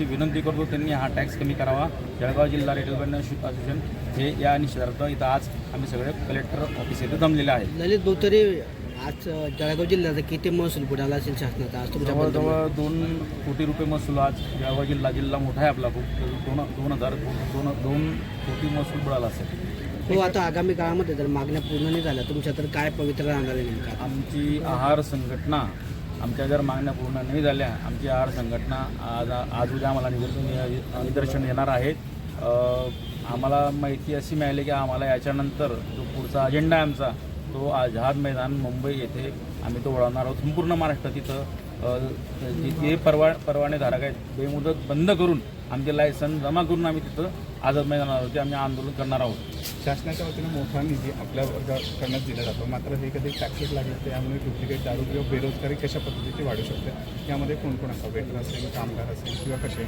विनंती करतो त्यांनी हा टॅक्स कमी करावा. जळगाव जिल्हा रेल्वे असोसिएशन हे या निषेधार्थ इथं आज आम्ही सगळे कलेक्टर ऑफिस येथे जमलेले आहे ललित भाऊ तरी आज जळगाव जिल्ह्याचा किती महसूल बुडाला असेल शासनाचा? आज तुमच्या? जवळजवळ दोन कोटी रुपये महसूल आज जळगाव जिल्हा जिल्हा मोठा आहे आपला खूप. दोन दोन हजार दोन दोन कोटी महसूल बुडाला असेल. हो आता आगामी काळामध्ये जर मागण्या पूर्ण नाही झाल्या तुमच्या तर काय पवित्र राहणार आहे आमची आहार संघटना आमच्या जर मागण्या पूर्ण नाही झाल्या आमची आर संघटना आज आज उद्या आम्हाला निदर्शन निदर्शन येणार आहेत. आम्हाला माहिती अशी मिळाली की आम्हाला याच्यानंतर जो पुढचा अजेंडा आहे आमचा तो आझाद मैदान मुंबई येथे आम्ही तो वळवणार आहोत. संपूर्ण महाराष्ट्र तिथं अ, जिथे परवा परवानेधारक आहेत बेमुदत बंद करून आमचे लायसन जमा करून आम्ही तिथं आझाद मैदानावरती आम्ही आंदोलन करणार आहोत. शासनाच्या वतीनं मोठा निधी आपल्या वर्गाकडनं दिला जातो. मात्र हे कधी टॅक्सेस लागले तर यामुळे डुप्लिकेट दारू किंवा बेरोजगारी कशा पद्धतीची वाढू शकते? यामध्ये कोण कोण असावं? वेटर असेल कामगार असेल किंवा कसे?